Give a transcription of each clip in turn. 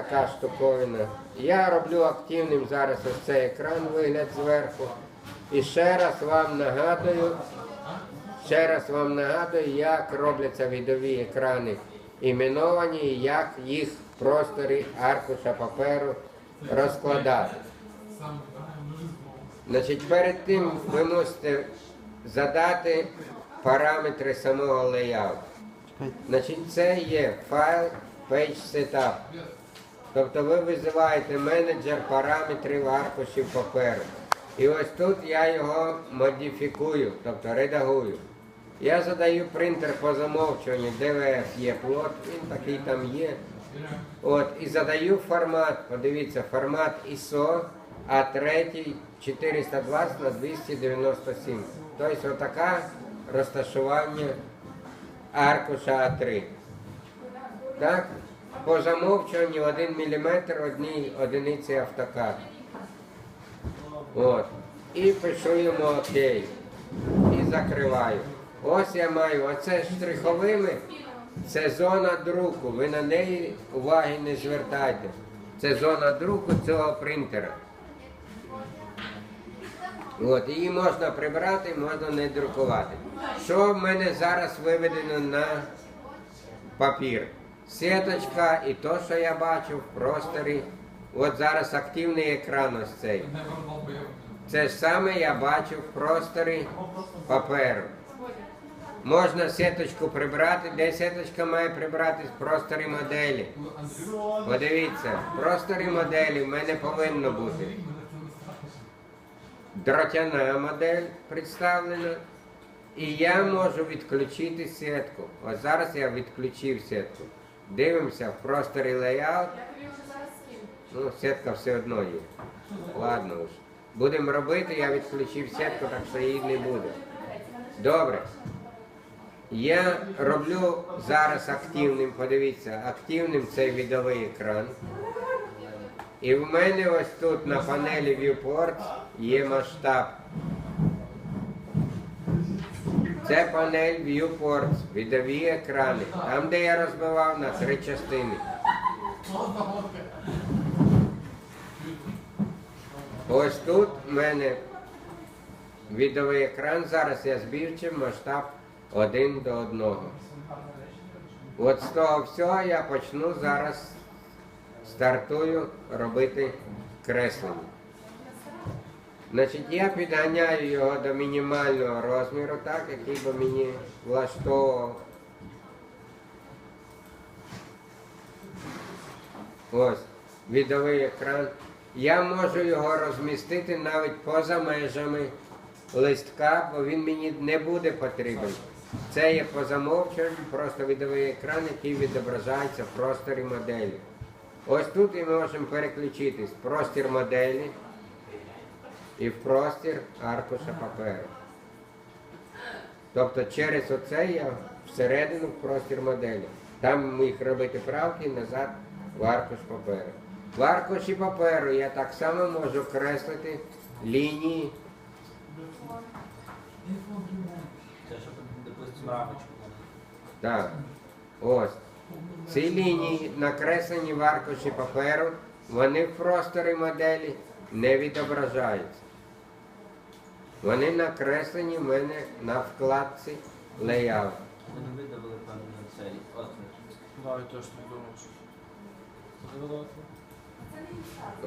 така штуковина. Я роблю активним зараз ось цей екран вигляд зверху. І ще раз вам нагадую, ще раз вам нагадую, як робляться відові екрани іменовані і як їх в просторі аркуша паперу розкладати. Значить, перед тим ви мусите задати параметри самого леяуту. Значить, це є файл Page Setup. Тобто ви визиваєте менеджер параметрів аркушів паперу. І ось тут я його модифікую, тобто редагую. Я задаю принтер по замовчуванню, DVF є плот, він такий там є. От, і задаю формат, подивіться, формат ISO, а третій 420 на 297. Тобто отака розташування аркуша А3. Так? По замовчуванню 1 мм одній одиниці автокад. От. І пишу йому ОК. І закриваю. Ось я маю оце штриховими. Це зона друку. Ви на неї уваги не звертайте. Це зона друку цього принтера. От, її можна прибрати, можна не друкувати. Що в мене зараз виведено на папір? Сіточка і то, що я бачу в просторі. От зараз активний екран ось цей. Це саме я бачу в просторі паперу. Можна сіточку прибрати. Де сіточка має прибратись в просторі моделі? Подивіться, в просторі моделі в мене повинно бути дротяна модель представлена. І я можу відключити сітку. Ось зараз я відключив сітку. Дивимося в просторі лейаут. Ну, сітка все одно є. Ладно уж. Будемо робити, я відключив сітку, так що її не буде. Добре. Я роблю зараз активним, подивіться, активним цей відовий екран. І в мене ось тут на панелі Viewport є масштаб. Це панель Viewport, відові екрани. Там, де я розбивав на три частини. Ось тут в мене відовий екран, зараз я збільшив масштаб один до одного. От з того всього я почну зараз стартую робити креслення. Значить, я підганяю його до мінімального розміру, так, який би мені влаштовував. Ось, відовий екран. Я можу його розмістити навіть поза межами листка, бо він мені не буде потрібен. Це є по замовчуванню, просто відовий екран, який відображається в просторі моделі. Ось тут ми можемо переключитись простір моделі і в простір аркуша паперу. Тобто через оце я всередину в простір моделі. Там міг робити правки і назад в аркуш паперу. В аркуші паперу я так само можу креслити лінії. Це щоб, допустимо, рамочку. Так, ось. Ці лінії накреслені в аркуші паперу, вони в просторі моделі не відображаються. Вони накреслені в мене на вкладці Layout. Ми не видавали цей отвір. Думав,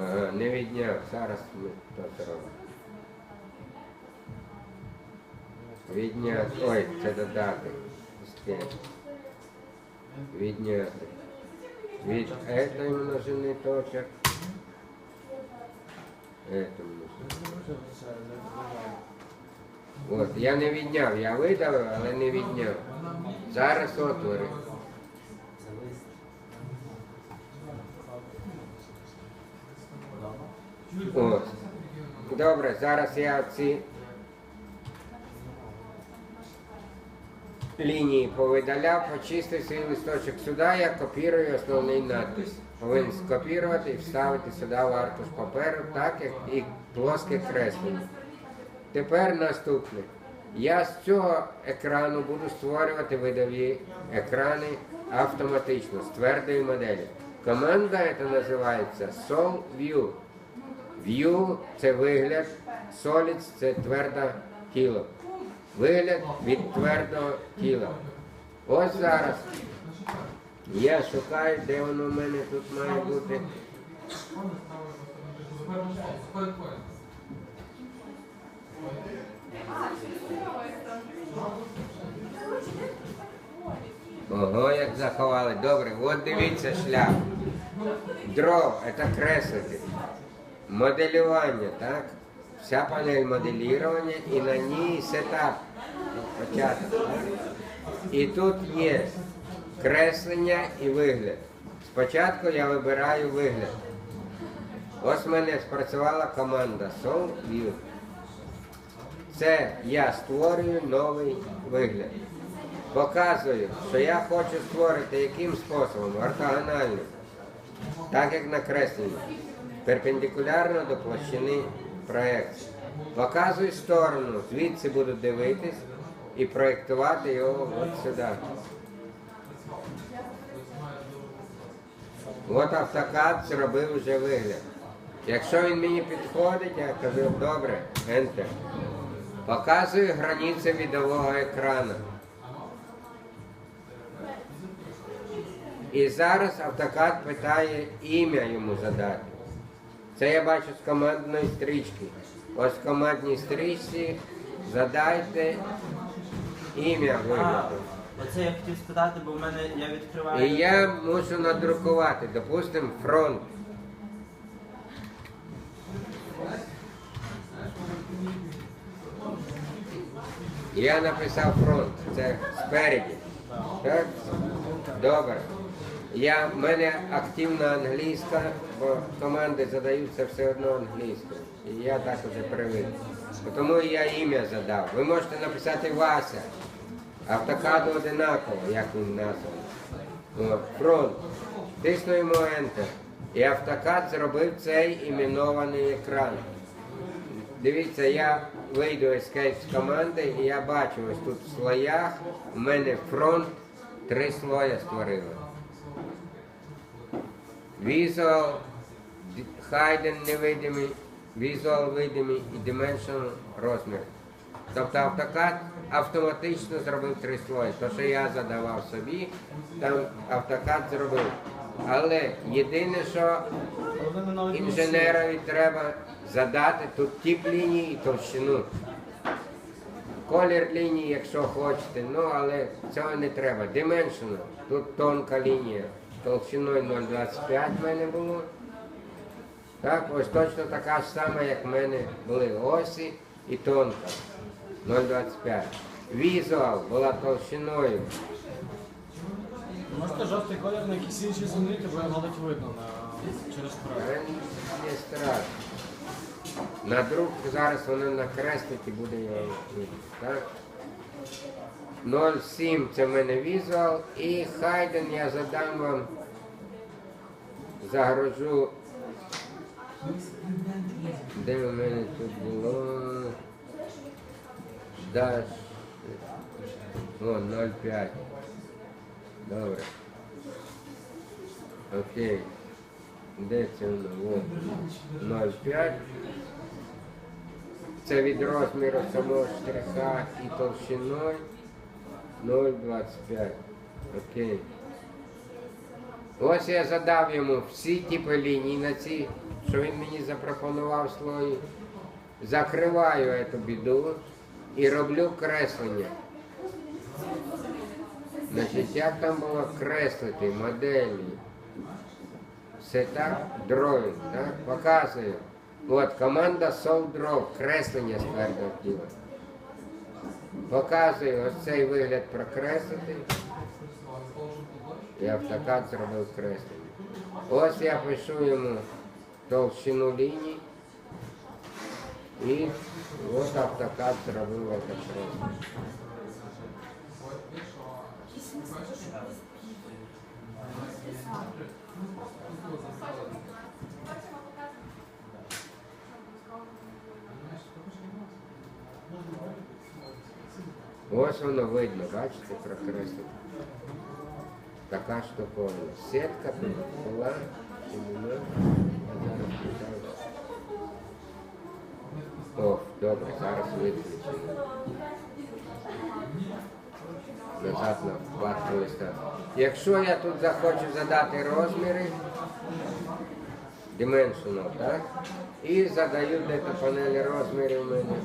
Ага, не відняв. Зараз ми то зробимо. Відняти. Ой, це додати. Відняти. Від этой множини точок. Это множини. От, я не відняв, я видав, але не відняв. Зараз отвори. От. Добре, зараз я ці лінії повидаляв, почистив свій листочок сюди, я копірую основний надпис. Повинен скопірувати і вставити сюди в аркуш паперу, так як і плоске креслення. Тепер наступне. Я з цього екрану буду створювати видові екрани автоматично з твердої моделі. Команда это називається Soul View. View – це вигляд, Solids – це тверде тіло. Вигляд від твердого тіла. Ось зараз я шукаю, де воно в мене тут має бути. Ого, як заховали. Добре, от дивіться шлях. Дров це креслити. Моделювання, так? Вся панель моделірування і на ній сетап. Початок. І тут є креслення і вигляд. Спочатку я вибираю вигляд. Ось в мене спрацювала команда Soul View. Це я створюю новий вигляд. Показую, що я хочу створити яким способом, ортогонально, так як накреслено, перпендикулярно до площини проекції. Показую сторону, звідси буду дивитись і проєктувати його от сюди. От автокад зробив вже вигляд. Якщо він мені підходить, я кажу, добре, Enter. Показую границі відового екрану. І зараз автокад питає ім'я йому задати. Це я бачу з командної стрічки. Ось в командній стрічці задайте ім'я вигляду. Оце я хотів спитати, бо в мене я відкриваю. І я мушу надрукувати, допустимо, фронт. Я написав фронт, це спереді. Так? Добре. Я, в мене активна англійська, бо команди задаються все одно англійською. І я так уже привик. Тому я ім'я задав. Ви можете написати Вася. Автокаду одинаково, як він названий. Фронт. Тиснуємо Enter. І автокад зробив цей іменований екран. Дивіться, я вийду Escape з команди і я бачу ось тут в слоях у мене фронт три слоя створили. Visual, Hidden невидимий, Visual видимий і Dimension розмір. Тобто автокад автоматично зробив три слої. То, що я задавав собі, там автокад зробив. Але єдине, що інженерові треба задати тут тип лінії і товщину. Колір лінії, якщо хочете, ну але цього не треба. Dimension, тут тонка лінія. Толщиною 0,25 в мене було. Так, ось точно така ж сама, як в мене були осі і тонка. 0,25. Візуал була толщиною. Можете жовтий колір на якісь інші змінити, бо його ледь видно на... через страшно. На друг зараз воно накреслить і буде його видно. Так? 0,7 це в мене візуал і хайден я задам вам, загружу. Де у мене тут було? Даш. О, 0,5. Добре. Окей. Де це воно? От. 0,5. Це від розміру самого штриха і толщиною 0,25. Окей. Ось я задав йому всі типи ліній на ці, що він мені запропонував слої. Закриваю цю біду і роблю креслення. Значить, як там було креслити моделі? Сетап дровінг, так? Показую. От команда Soul Draw, креслення з твердого тіла. Показую ось цей вигляд прокреслити. І автокад зробив креслення. Ось я пишу йому товщину ліній. І от автокад зробив це. Ось воно видно, бачите, прокреслено. така штуковина. Сітка була, зараз питаю. О, добре, зараз виключено. Назад на вкладку листа. Якщо я тут захочу задати розміри, dimensional, так? І задаю де панелі розміри в мене.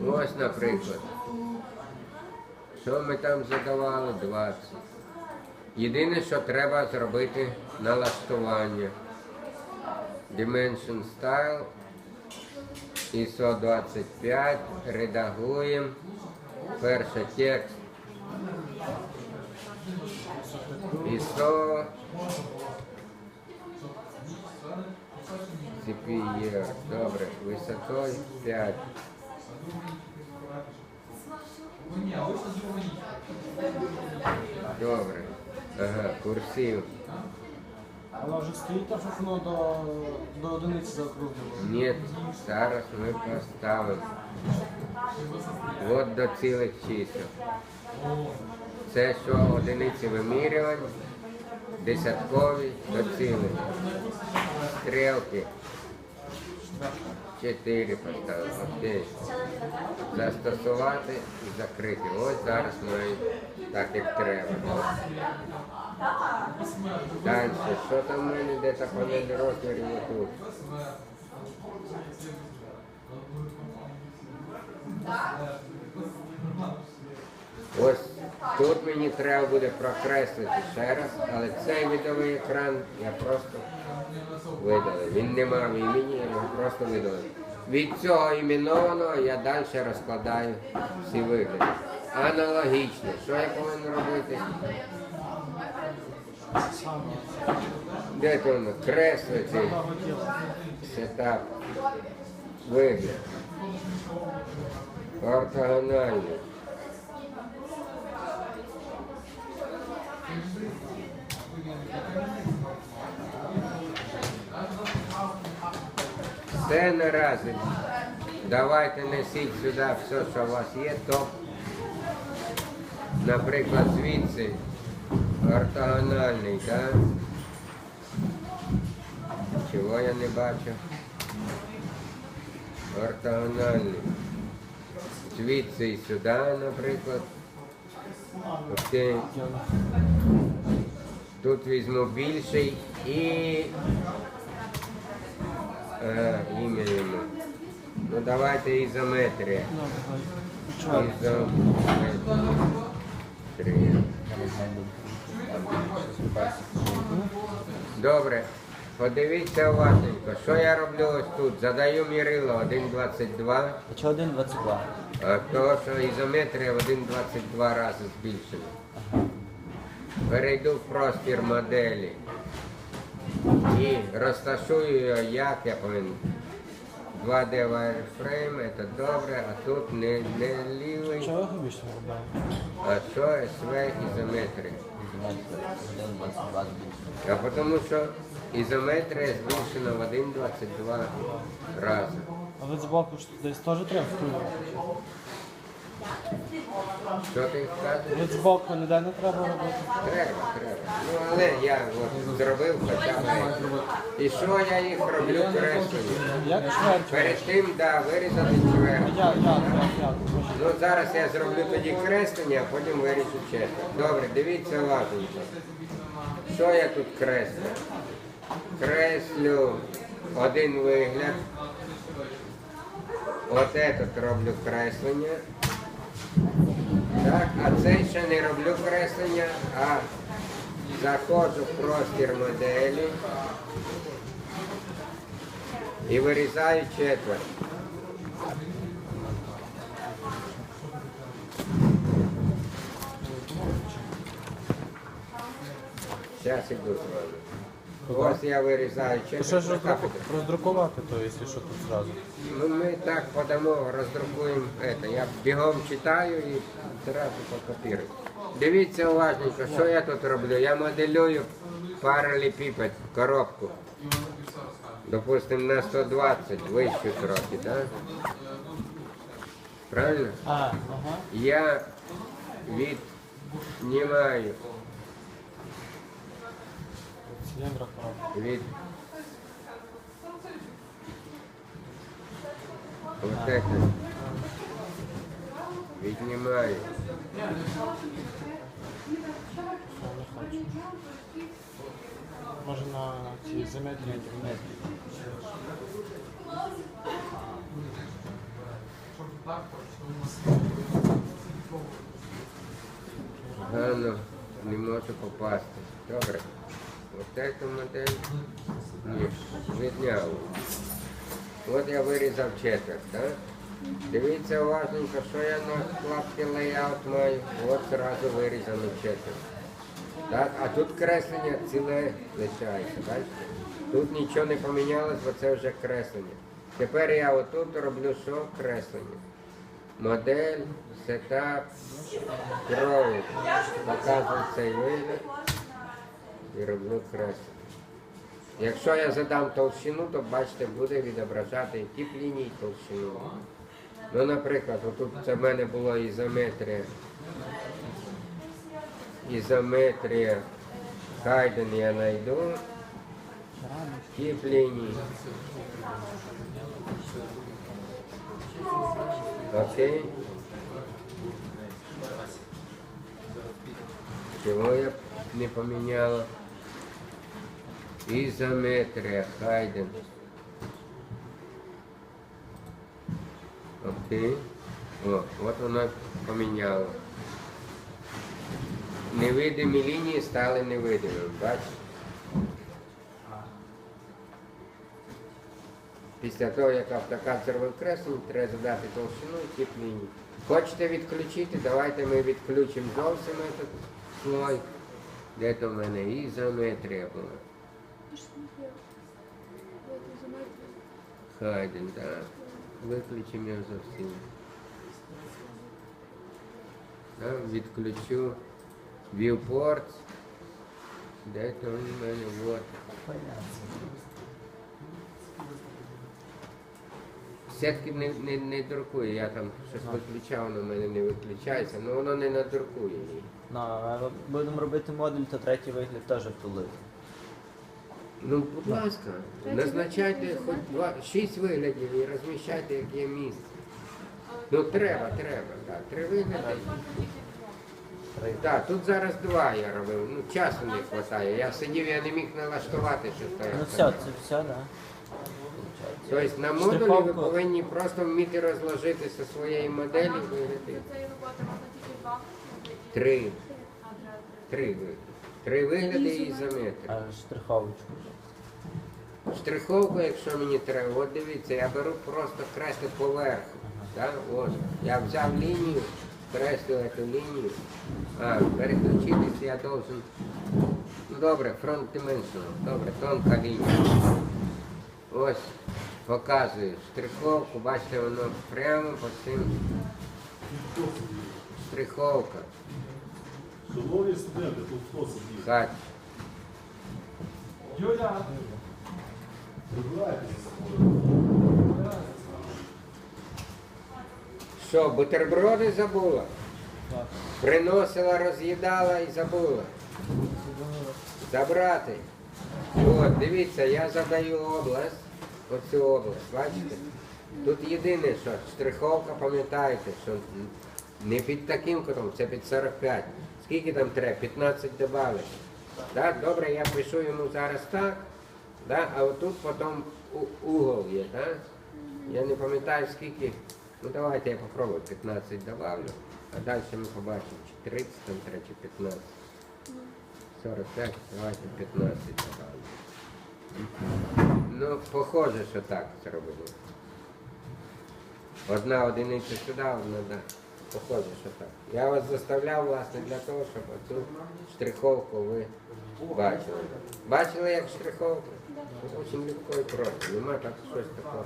Ось, наприклад. Що ми там задавали? 20. Єдине, що треба зробити налаштування. Dimension Style. ISO 25. Редагуємо. Перший текст. ISO. CPR. Добре. Висотою 5. Добре. Ага, курсив. Вона вже стоїть, так що воно до, до одиниці заокруглювало. Ні, зараз ми поставимо. От до цілих чисел. Це що одиниці вимірювань, десяткові до цілих. Стрілки. Чотири поставили. Окей. Застосувати і закрити. Ось зараз маю так як треба. Далі, що там в мене де та панель розмірів отут? Ось тут мені треба буде прокреслити ще раз, але цей відовий екран я просто видалив. Він не мав імені, я його просто видалив. Від цього іменованого я далі розкладаю всі вигляди. Аналогічно. Що я повинен робити? Де то воно? Креслити. Сетап. Вигляд. Ортогональний. Все наразі. Давайте несіть сюди все, що у вас є, топ. Наприклад, звідси ортогональний, так? Чого я не бачу? Ортогональний. Звідси і сюди, наприклад. Окей. Тут візьму більший і а, ім'я йому. Ну давайте ізометрія. Ізометрія. Добре. Подивіться уважненько, що я роблю ось тут. Задаю мірило 1,22, А чого 1,22? а то, що ізометрія в 1,22 рази збільшена. Перейду в простір моделі і розташую його, як я повинен. 2D wireframe, це добре, а тут не, не лівий, Чого робили? а що SV ізометрія. А тому що ізометрія збільшена в 1,22 рази. А ви збоку ж десь теж треба вкрутити? Що ти кажеш? Ви збоку ніде не треба робити? Треба, треба. Ну але я от зробив хоча б. І що я їх роблю креслення? Як чверть? Перед тим, да, вирізати чверть. Як, як, як, як? Ну зараз я зроблю тоді креслення, а потім виріжу четверть. Добре, дивіться уважненько. Що я тут креслю? Креслю один вигляд. От этот роблю креслення. Так, а цей ще не роблю креслення, а заходжу в простір моделі і вирізаю четверть. Зараз іду з вами. Ось я вирізаю То четверть. що ж роздруку- роздрукувати, то, якщо що тут зразу? Ну, ми так подамо, роздрукуємо це. Я бігом читаю і одразу покопірую. Дивіться уважненько, що я тут роблю. Я моделюю паралепіпед, коробку. Допустимо, на 120 вищу трохи, так? Правильно? А, ага. Я віднімаю Цилиндр аппарат. від это. Віднімаю. Може на ці замедлення інтернет. Гано не можу попасти. Добре. От эту модель ні, відняв. От я вирізав четверть, так? Дивіться уважненько, що я на клапці лейаут маю. От зразу вирізано четверть. Так? А тут креслення ціле лишається, бачите? Тут нічого не помінялось, бо це вже креслення. Тепер я отут роблю що? Креслення. Модель, сетап, кров. Показую цей вигляд і роблю креслення. Якщо я задам толщину, то бачите, буде відображати і тип ліній, толщину. Ну, наприклад, отут це в мене було ізометрія. Ізометрія Хайден я знайду. Тип ліній. Окей. Чого я не поміняла? Ізометрія Хайден. Окей. О, от вона поміняла. Невидимі лінії стали невидимими, бачите? Після того, як автокад зробив треба задати толщину і тип лінії. Хочете відключити? Давайте ми відключимо зовсім этот слой. Де то в мене ізометрія була. Хайден, так. Виключимо його зовсім. Так, відключу viewport. Де то він в мене? Вот. Сетки не, не, не друкує, я там щось виключав, воно в мене не виключається, але воно не надрукує. її. Ну, а будемо робити модуль, то третій вигляд теж втулити. Ну, будь ласка, назначайте хоч два, шість виглядів і розміщайте, як є місце. Ну треба, треба, так. Три вигляди. Так, тут зараз два я робив. Ну, часу не вистачає. Я сидів, я не міг налаштувати, що стояв. Ну все, це все, так. Да. Тобто на модулі ви повинні просто вміти розложитися своєї моделі вигляди. Три. Три вигляди. Три вигляди і ізометрія. А штриховочку. Штриховку, якщо мені треба, от дивіться, я беру просто креслю поверху. Так? От. Я взяв лінію, креслю цю лінію. А, переключитися я должен. Ну добре, фронт dimensional. Добре, тонка лінія. Ось показую штриховку, бачите, воно прямо по цим. Штриховка. Шановні студенти, тут хто сидів? Хать. Прибирайтеся. Що, бутерброди забула? Приносила, роз'їдала і забула. Забрати. От, дивіться, я задаю область, оцю область, бачите? Тут єдине, що штриховка, пам'ятаєте, що не під таким кутом, це під 45. Скільки там треба? 15 додали. Так, добре, я пишу йому зараз так, да? а отут потім угол є, так? Я не пам'ятаю скільки. Ну давайте я попробую 15 добавлю, а далі ми побачимо, чи 30 там треба, чи 15. 45, давайте 15 добавлю. Ну, похоже, що так зробили. Одна одиниця сюди, одна да. Похоже, що так. Я вас заставляв, власне, для того, щоб оцю штриховку ви бачили. Бачили, як штриховка? Дуже легко і просто, нема так щось такого.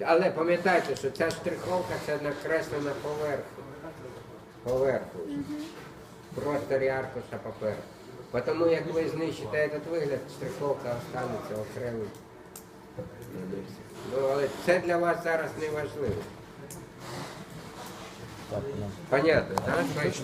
Але пам'ятайте, що ця штриховка це накреслена поверху. Поверху. Просторі аркуша паперу. Тому як ви знищите этот вигляд, штриховка останеться окремим. Ну, але це для вас зараз не важливо. Понятно, да?